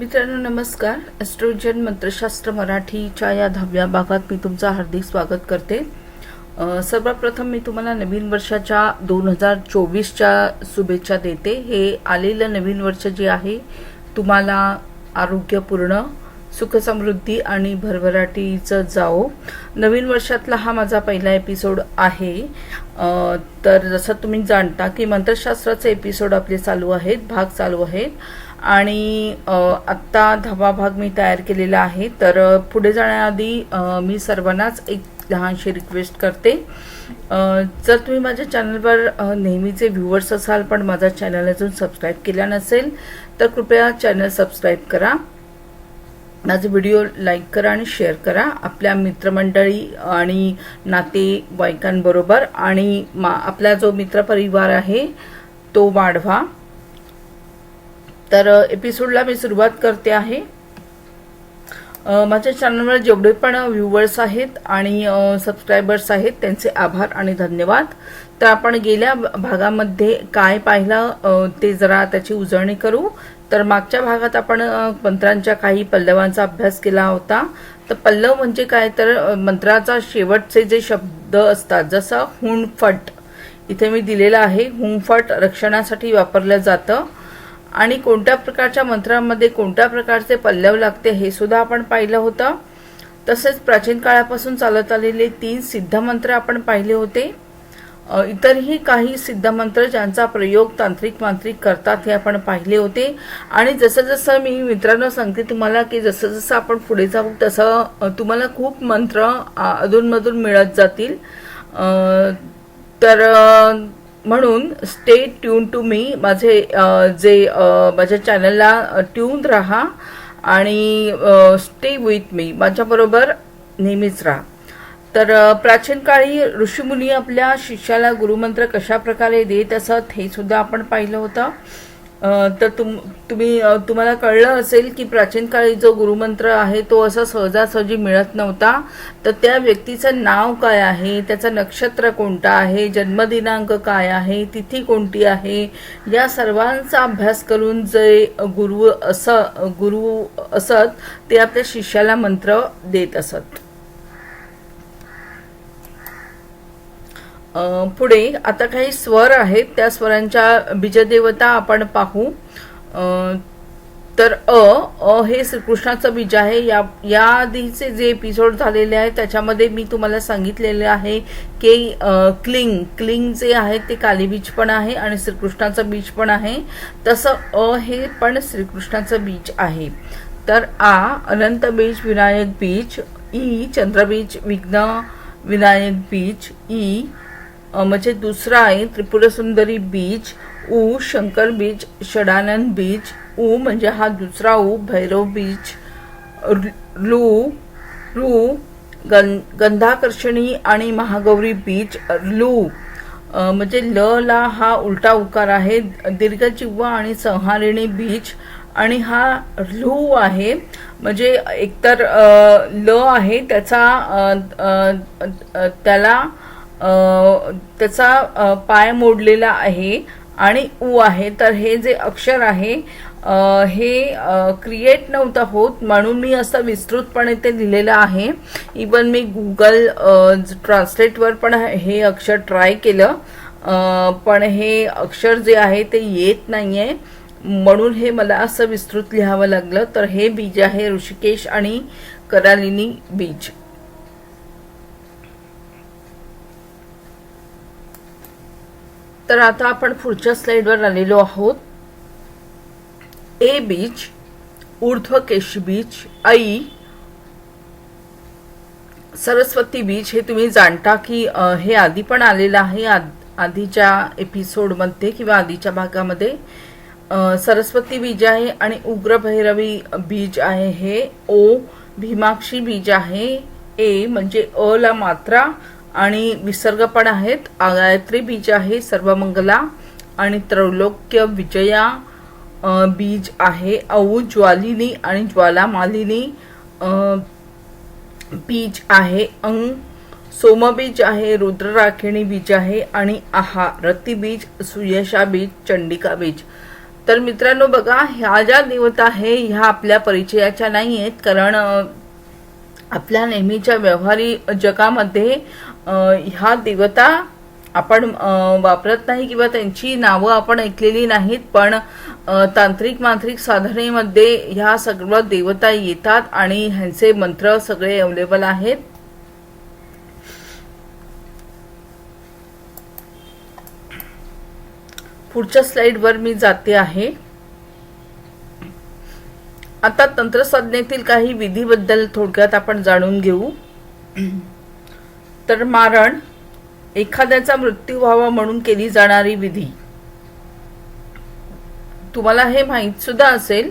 मित्रांनो नमस्कार. ॲस्ट्रोजन मंत्रशास्त्र मराठीच्या या दहाव्या भागात मी तुमचं हार्दिक स्वागत करते. सर्वप्रथम मी तुम्हाला नवीन वर्षाच्या दोन हजार चोवीसच्या शुभेच्छा देते. हे आलेलं नवीन वर्ष जे आहे तुम्हाला आरोग्यपूर्ण सुखसमृद्धी आणि भरभराटीचं जाओ नवीन वर्षातला हा माझा पहिला एपिसोड आहे. तर जसं तुम्ही जाणता की मंत्रशास्त्राचे एपिसोड आपले चालू आहेत भाग चालू आहेत. आणि आत्ता दहावा भाग मी तयार केलेला आहे. तर पुढे जाण्याआधी मी सर्वांनाच एक लहानशी रिक्वेस्ट करते. जर तुम्ही माझ्या चॅनलवर नेहमीचे व्ह्युअर्स असाल पण माझा चॅनल अजून सबस्क्राईब केला नसेल तर कृपया चॅनल सबस्क्राईब करा. माझे व्हिडिओ लाईक करा आणि शेअर करा. आपल्या मित्रमंडळी आणि नातेवाईकांबरोबर आणि मा आपला जो मित्रपरिवार आहे तो वाढवा. तर एपिसोडला मी सुरुवात करते आहे. माझ्या चॅनलवर जेवढे पण व्ह्युअर्स आहेत आणि सबस्क्रायबर्स आहेत त्यांचे आभार आणि धन्यवाद. तर आपण गेल्या भागामध्ये काय पाहिलं ते जरा त्याची उजळणी करू. तर मागच्या भागात आपण मंत्रांच्या काही पल्लवांचा अभ्यास केला होता. तर पल्लव म्हणजे काय? तर मंत्राचा शेवटचे जे शब्द असतात जसं हुणफट इथे मी दिलेलं आहे. हुंफट रक्षणासाठी वापरलं जातं. आणि कोणत्या प्रकारच्या मंत्रामध्ये कोणत्या प्रकारचे पल्लव लागते हे सुद्धा आपण पाहिलं होतं. तसेच प्राचीन काळापासून चालत आलेले तीन सिद्ध मंत्र आपण पाहिले होते. इतरही काही सिद्धमंत्र ज्यांचा प्रयोग तांत्रिक मांत्रिक करतात हे आपण पाहिले होते. आणि जसं जसं मी मित्रांनो सांगते तुम्हाला की जसं जसं आपण पुढे जाऊ तसं तुम्हाला खूप मंत्र अधूनमधून मिळत जातील. तर म्हणून स्टे ट्यून टू मी माझे जे माझ्या चॅनलला ट्यून राहा आणि स्टे विथ मी माझ्याबरोबर नेहमीच राहा. तर प्राचीन काळी ऋषीमुनी आपल्या शिष्याला गुरुमंत्र कशा प्रकारे देत असत हे सुद्धा आपण पाहिलं होतं. तर तुम तुम्ही तुम्हाला कळलं असेल की प्राचीन काळी जो गुरुमंत्र आहे तो असा सहजासहजी मिळत नव्हता. तर त्या व्यक्तीचं नाव काय आहे? त्याचं नक्षत्र कोणतं आहे? जन्मदिनांक काय आहे? तिथी कोणती आहे? या सर्वांचा अभ्यास करून जे गुरु असं गुरु असत ते आपल्या शिष्याला मंत्र देत असत. पुढे आता काही स्वर आहेत त्या स्वरांच्या बीजदेवता आपण पाहू. तर अ अ हे श्रीकृष्णाचं बीज आहे. या या आधीचे जे एपिसोड झालेले आहेत त्याच्यामध्ये मी तुम्हाला सांगितलेले आहे की क्लिंग क्लिंग जे आहे ते कालीबीज पण आहे आणि श्रीकृष्णाचं बीज पण आहे. तसं अ हे पण श्रीकृष्णाचं बीज आहे. तर आ अनंत बीज विनायक बीज ई चंद्रबीज विघ्न विनायक बीज ई म्हणजे दुसरा आहे त्रिपुरसुंदरी बीच ऊ शंकर बीच षडानंद बीच ऊ म्हणजे हा दुसरा ऊ भैरव बीच लू लू गं गंधाकर्षणी आणि महागौरी बीच लू म्हणजे ल ला हा उलटा उकार आहे दीर्घजिव्हा आणि संहारिणी बीच आणि हा लू आहे म्हणजे एकतर ल आहे त्याचा त्याला त्याचा पाय मोडलेला आहे आणि उ आहे. तर हे जे अक्षर आहे हे क्रिएट नव्हतं होत म्हणून मी असं विस्तृतपणे ते लिहिलेलं आहे. इवन मी गुगल ट्रान्सलेटवर पण हे अक्षर ट्राय केलं. पण हे अक्षर जे आहे ते येत नाही आहे म्हणून हे मला असं विस्तृत लिहावं लागलं. तर हे बीज आहे ऋषिकेश आणि करालिनी बीज. तर आता आपण पुढच्या स्लाइडवर आलेलो आहोत. ए बीच ऊर्ध्व केश बीच आई सरस्वती बीच हे तुम्ही जाणता की हे आधी पण आलेलं आहे. आधीच्या एपिसोडमध्ये किंवा आधीच्या भागामध्ये सरस्वती बीज आहे आणि उग्र भैरवी बीज आहे हे. ओ भीमाक्षी बीज आहे. ए म्हणजे अ ला मात्रा आणि विसर्ग पण आहेत. गायत्री बीज आहे सर्वमंगला आणि त्रैलोक्य विजया बीज आहे. औ ज्वालिनी आणि ज्वालामालिनी बीज आहे. अंग सोमबीज आहे रुद्रराखिणी बीज आहे आणि आहा रतिबीज सुयशा बीज चंडिका बीज. तर मित्रांनो बघा ह्या ज्या देवता आहे ह्या आपल्या परिचयाच्या नाही आहेत कारण आपल्या नेहमीच्या व्यवहारी जगामध्ये ह्या देवता आपण वापरत नाही किंवा त्यांची नावं आपण ऐकलेली नाहीत पण तांत्रिक मांत्रिक साधनेमध्ये ह्या सर्व देवता येतात आणि ह्यांचे मंत्र सगळे अवेलेबल आहेत. पुढच्या स्लाइडवर मी जाते आहे. आता तंत्रसाधनेतील काही विधीबद्दल थोडक्यात आपण जाणून घेऊ. तर मारण एखाद्याचा मृत्यू व्हावा म्हणून केली जाणारी विधी. तुम्हाला हे माहीत सुद्धा असेल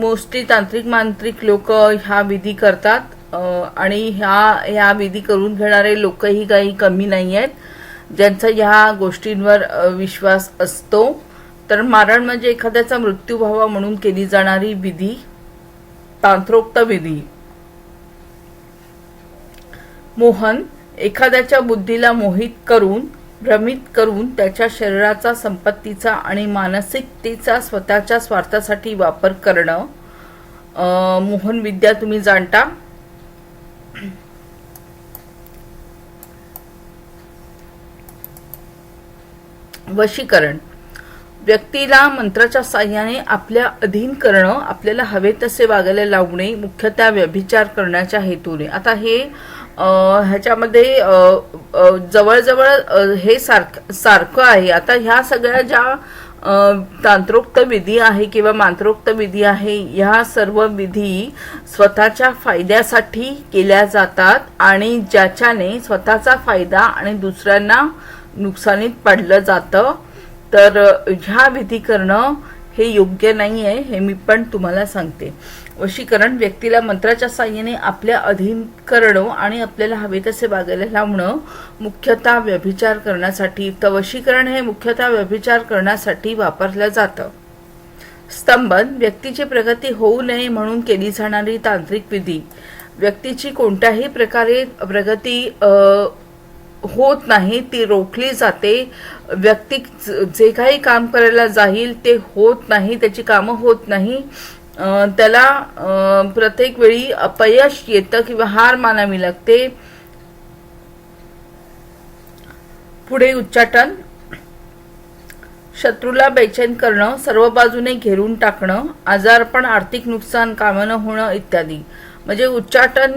मोस्टली तांत्रिक मांत्रिक लोक ह्या विधी करतात आणि ह्या ह्या विधी करून घेणारे लोकही काही कमी नाही आहेत ज्यांचा ह्या गोष्टींवर विश्वास असतो. तर मारण म्हणजे एखाद्याचा मृत्यू व्हावा म्हणून केली जाणारी विधी तांत्रोक्त विधी. मोहन एखाद्याच्या बुद्धीला मोहित करून भ्रमित करून त्याच्या शरीराचा संपत्तीचा आणि मानसिकतेचा स्वतःच्या स्वार्थासाठी वापर करणं मोहन विद्या तुम्ही जाणता? वशीकरण. व्यक्तीला मंत्राच्या साह्याने आपल्या अधीन करणं आपल्याला हवे तसे वागायला लावणे मुख्यतः व्यभिचार करण्याच्या हेतूने. आता हे ह्याच्यामध्ये जवळजवळ हे सारखं सारखं आहे. आता ह्या सगळ्या ज्या तांत्रोक्त विधी आहे किंवा मांत्रोक्त विधी आहे ह्या सर्व विधी स्वतःच्या फायद्यासाठी केल्या जातात आणि ज्याच्याने स्वतःचा फायदा आणि दुसऱ्यांना नुकसानीत पडलं जातं. तर ह्या विधी करणं हे योग्य नाही आहे हे मी पण तुम्हाला सांगते. वशीकरण व्यक्तीला मंत्राच्या साह्याने आपल्या अधीन करणं आणि आपल्याला हवे तसे वागायला लावणं मुख्यतः व्यभिचार करण्यासाठी. तर वशीकरण हे मुख्यतः व्यभिचार करण्यासाठी वापरलं जातं. स्तंभन व्यक्तीची प्रगती होऊ नये म्हणून केली जाणारी तांत्रिक विधी. व्यक्तीची कोणत्याही प्रकारे प्रगती होत नाही ती रोखली जाते. व्यक्ती जे काही काम करायला जाईल ते होत नाही त्याची कामं होत नाही. त्याला प्रत्येक वेळी अपयश येतं किंवा हार मानावी लागते. पुढे उच्चाटन. शत्रूला बेचैन करणं सर्व बाजूने घेरून टाकणं आजारपण आर्थिक नुकसान कामानं होणं इत्यादी. म्हणजे उच्चाटन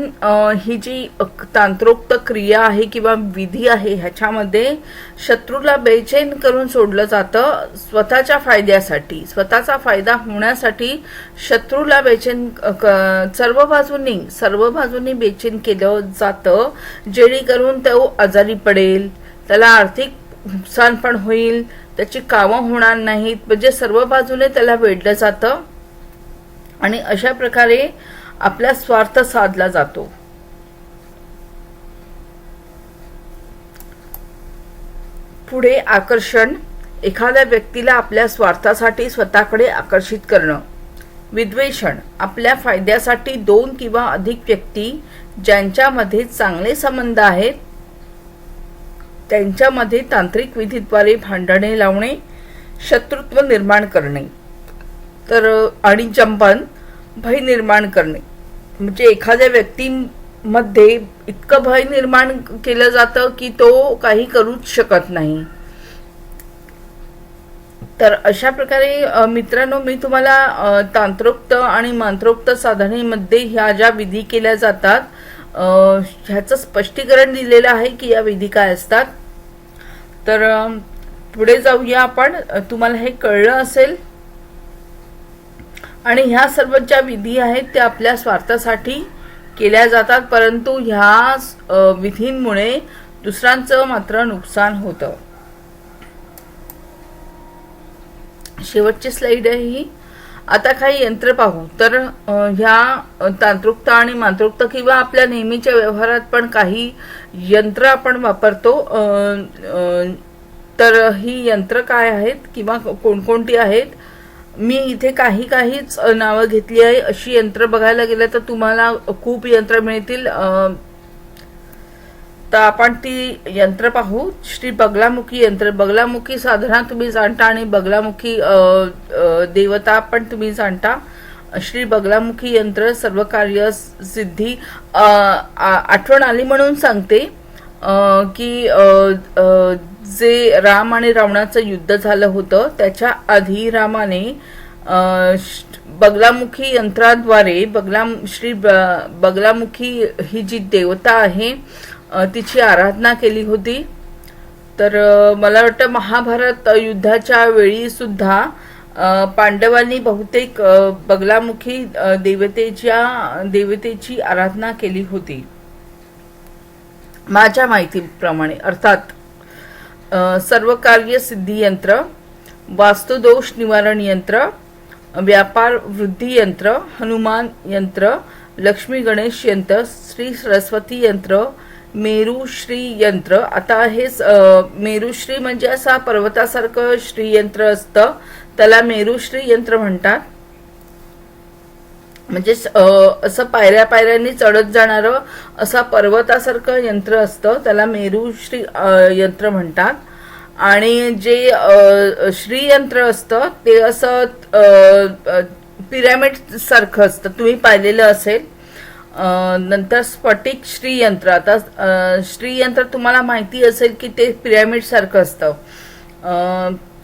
ही जी तांत्रोक्त क्रिया आहे किंवा विधी आहे ह्याच्यामध्ये शत्रूला बेचैन करून सोडलं जातं स्वतःच्या फायद्यासाठी. स्वतःचा फायदा होण्यासाठी शत्रूला बेचैन क- सर्व बाजूंनी सर्व बाजूंनी बेचैन केलं जातं जेणेकरून तो आजारी पडेल त्याला आर्थिक नुकसान पण होईल त्याची कामं होणार नाहीत म्हणजे सर्व बाजूने त्याला वेढलं जातं. आणि अशा प्रकारे आपला स्वार्थ साधला जातो. पुढे आकर्षण एखाद्या व्यक्तीला आपल्या स्वार्थासाठी स्वतःकडे आकर्षित करणं. विद्वेषण आपल्या फायद्यासाठी दोन किंवा अधिक व्यक्ती ज्यांच्यामध्ये चांगले संबंध आहेत त्यांच्यामध्ये तांत्रिक विधीद्वारे भांडणे लावणे शत्रुत्व निर्माण करणे. तर आणि जंपन भय निर्माण करणे. म्हणजे एखाद्या व्यक्तीमध्ये इतकं भय निर्माण केलं जातं की तो काही करूच शकत नाही. तर अशा प्रकारे मित्रांनो मी तुम्हाला तांत्रोक्त आणि मांत्रोक्त साधनेमध्ये ह्या ज्या विधी केल्या जातात ह्याचं स्पष्टीकरण दिलेलं आहे की या विधी काय असतात. तर पुढे जाऊया आपण. तुम्हाला हे कळलं असेल आणि ह्या सर्व ज्या विधी आहेत त्या आपल्या स्वार्थासाठी केल्या जातात. परंतु ह्या विधींमुळे दुसऱ्यांचं मात्र नुकसान होतं. शेवटची स्लाइड आहे ही. आता काही यंत्र पाहू. तर ह्या तांत्रिकता आणि मांत्रिकता किंवा आपल्या नेहमीच्या व्यवहारात पण काही यंत्र आपण वापरतो. तर ही यंत्र काय आहेत किंवा कोणकोणती आहेत मी इथे काही काहीच नावं घेतली आहे. अशी यंत्र बघायला गेलं तर तुम्हाला खूप यंत्र मिळतील. तर आपण ती यंत्र पाहू. श्री बगलामुखी यंत्र. बगलामुखी साधना तुम्ही जाणता आणि बगलामुखी देवता पण तुम्ही जाणता. श्री बगलामुखी यंत्र सर्व कार्य सिद्धी आ- आठवण आली म्हणून सांगते. की जे राम आणि रावणाचं युद्ध झालं होतं त्याच्या आधी रामाने श- बगलामुखी यंत्राद्वारे बगला श्री ब- बगलामुखी ही जी देवता आहे तिची आराधना केली होती. तर मला वाटतं महाभारत युद्धाच्या वेळी सुद्धा पांडवांनी बहुतेक बगलामुखी देवतेच्या देवतेची आराधना केली होती. माझ्या माहितीप्रमाणे अर्थात सर्व कार्य सिद्धी यंत्र वास्तुदोष निवारण यंत्र व्यापार वृद्धी यंत्र हनुमान यंत्र लक्ष्मी गणेश यंत्र श्री सरस्वती यंत्र मेरुश्री यंत्र. आता हे मेरुश्री म्हणजे असा पर्वतासारखं श्रीयंत्र असतं. त्याला मेरुश्री यंत्र म्हणतात. म्हणजे स- असं पायऱ्या पायऱ्यांनी चढत जाणारं असा पर्वतासारखं यंत्र असतं. त्याला मेरू श्री यंत्र म्हणतात. आणि जे श्रीयंत्र असतं ते असं पिरॅमिड सारखं असतं. तुम्ही पाहिलेलं असेल. नंतर स्फटिक श्रीयंत्र आता श्रीयंत्र तुम्हाला माहिती असेल की ते पिरॅमिड सारखं असतं.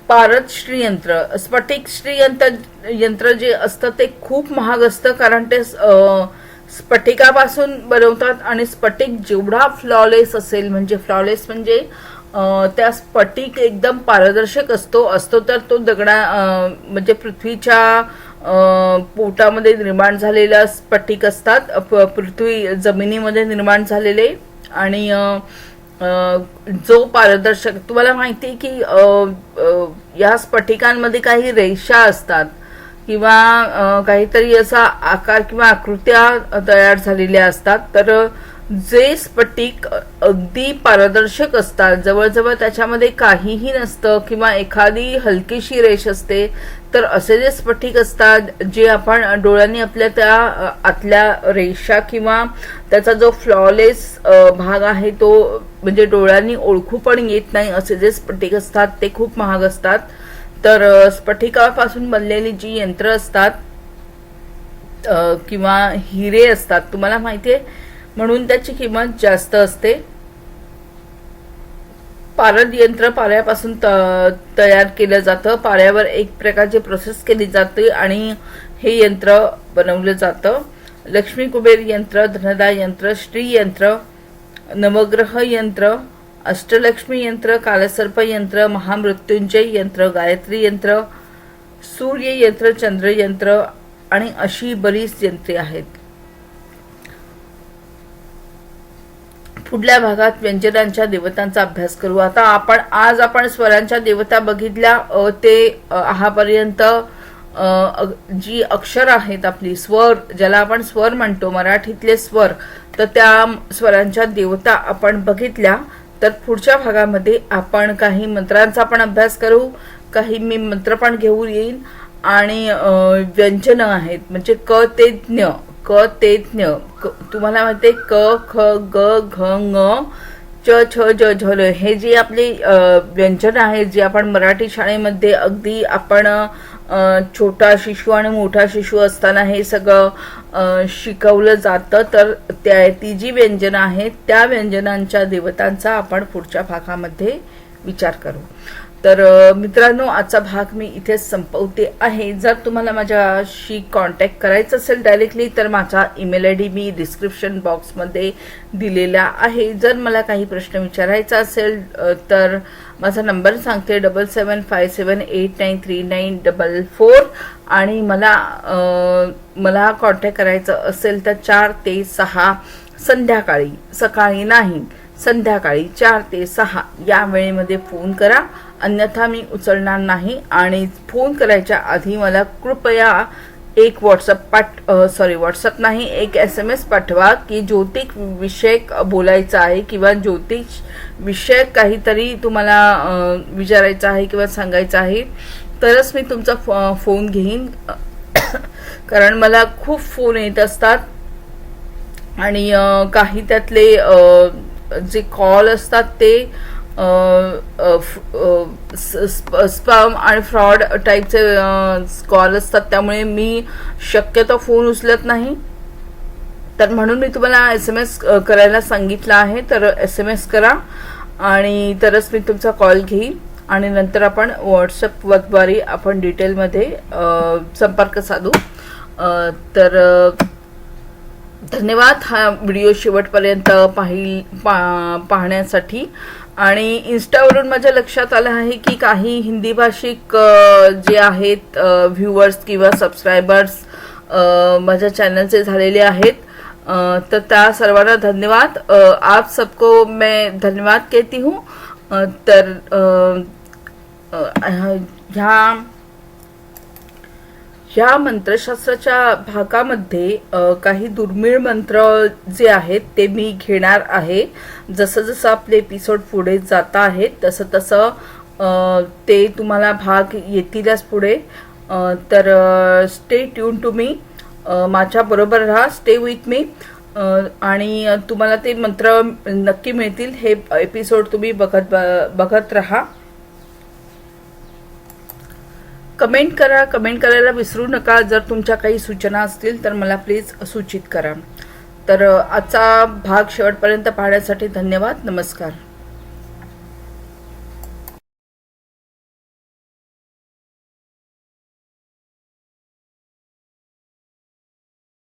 पारद श्रीयंत्र स्फटिक श्रीयंत्र यंत्र जे असतं ते खूप महाग असतं कारण ते स्फटिकापासून बनवतात आणि स्फटिक जेवढा फ्लॉलेस असेल म्हणजे फ्लॉलेस म्हणजे त्या स्फटिक एकदम पारदर्शक असतो असतो तर तो दगडा म्हणजे पृथ्वीच्या पोटामध्ये निर्माण झालेल्या स्फटिक असतात प- पृथ्वी जमिनीमध्ये निर्माण झालेले आणि जो पारदर्शक तुम्हाला माहिती आहे की या स्फटिकांमध्ये काही रेषा असतात किंवा काहीतरी असा आकार किंवा आकृत्या तयार झालेल्या असतात. तर जे स्फटिक अगदी पारदर्शक असतात जवळजवळ त्याच्यामध्ये काहीही नसतं किंवा एखादी हलकीशी रेष असते तर असे जे स्फटिक असतात जे आपण डोळ्यांनी आपल्या त्या आतल्या रेषा किंवा त्याचा जो फ्लॉलेस भाग आहे तो म्हणजे डोळ्यांनी ओळखू पण येत नाही असे जे स्फटिक असतात ते खूप महाग असतात. तर स्फटिकापासून बनलेली जी यंत्र असतात किंवा हिरे असतात तुम्हाला माहिती आहे? म्हणून त्याची किंमत जास्त असते. पारद यंत्र पाऱ्यापासून त- तयार केलं जातं. पाऱ्यावर एक प्रकारची प्रोसेस केली जाते आणि हे यंत्र बनवलं जातं. लक्ष्मी कुबेर यंत्र धनदा यंत्र श्री यंत्र नवग्रह यंत्र अष्टलक्ष्मी यंत्र कालसर्प यंत्र महामृत्युंजय यंत्र गायत्री यंत्र सूर्य यंत्र चंद्र यंत्र आणि अशी बरीच यंत्रे आहेत. पुढल्या भागात व्यंजनांच्या देवतांचा अभ्यास करू. आता आपण आज आपण स्वरांच्या देवता बघितल्या ते आहापर्यंत जी अक्षर आहेत आपली स्वर ज्याला आपण स्वर म्हणतो मराठीतले स्वर तर त्या स्वरांच्या देवता आपण बघितल्या. तर पुढच्या भागामध्ये आपण काही मंत्रांचा पण अभ्यास करू काही मी मंत्र पण घेऊन येईन. आणि व्यंजनं आहेत म्हणजे क ते ज्ञ क ते ज्ञ. क- तुम्हाला माहिती क ख ग घ ङ च छ ज झ ल. हे जे आपले व्यंजन आहेत जे आपण मराठी शाळेमध्ये अगदी आपण छोटा शिशू आणि मोठा शिशू असताना हे सगळं शिकवलं जातं. तर त्या ती जी व्यंजनं आहेत त्या व्यंजनांच्या देवतांचा आपण पुढच्या भागामध्ये विचार करू. तर मित्रांनो आजचा भाग मी इथे संपवते आहे. जर तुम्हाला माझ्याशी कॉन्टॅक्ट करायचं असेल डायरेक्टली तर माझा ईमेल आय डी मी डिस्क्रिप्शन बॉक्समध्ये दिलेला आहे. जर मला काही प्रश्न विचारायचा असेल तर माझा नंबर सांगते double seven five seven eight nine three nine double four आणि मला मला कॉन्टॅक्ट करायचं असेल तर चार ते सहा संध्याकाळी. सकाळी नाही संध्याकाळी चार ते सहा. या वेळेमध्ये फोन करा. अन्यथा मी उचलणार नाही. आणि फोन करायच्या आधी मला कृपया एक व्हॉट्सअप पाठ सॉरी व्हॉट्सअप नाही एक एस एम एस पाठवा की ज्योतिक विषयक बोलायचं आहे किंवा ज्योतिष विषयक काहीतरी तुम्हाला विचारायचं आहे किंवा सांगायचं आहे तरच मी तुमचा फो- फोन घेईन. कारण मला खूप फोन येत असतात. आणि काही त्यातले जे कॉल असतात ते स्पम आणि फ्रॉड टाईपचे कॉल असतात. त्यामुळे मी शक्यतो फोन उचलत नाही. तर म्हणून मी तुम्हाला एस एम एस करायला सांगितलं आहे. तर एस एम एस करा आणि तरच मी तुमचा कॉल घेईन आणि नंतर आपण व्हॉट्सअपद्वारे आपण डिटेलमध्ये संपर्क साधू. तर धन्यवाद. हा व्हिडिओ शेवटपर्यंत पाहिल पा पाहण्यासाठी. आणि इन्स्टावरून माझ्या लक्षात आलं आहे की काही हिंदी भाषिक जे आहेत व्ह्युअर्स किंवा सबस्क्रायबर्स माझ्या चॅनलचे झालेले आहेत. तर त्या सर्वांना धन्यवाद. आप सबको मैं धन्यवाद कहती हूँ. तर ह्या ह्या मंत्रशास्त्राच्या भागामध्ये काही दुर्मिळ मंत्र जे आहेत ते मी घेणार आहे. जसं जसं आपले एपिसोड पुढे जात आहेत तसं तसं ते तुम्हाला भाग येतीलच पुढे. तर स्टे ट्यून टू मी माझ्याबरोबर राहा स्टे विथ मी आणि तुम्हाला ते मंत्र नक्की मिळतील. हे एपिसोड तुम्ही बघत बघत राहा. कमेंट करा कमेंट करायला विसरू नका. जर तुमच्या काही सूचना असतील तर मला प्लीज सूचित करा. तर आजचा भाग शेवटपर्यंत पाहण्यासाठी धन्यवाद. नमस्कार.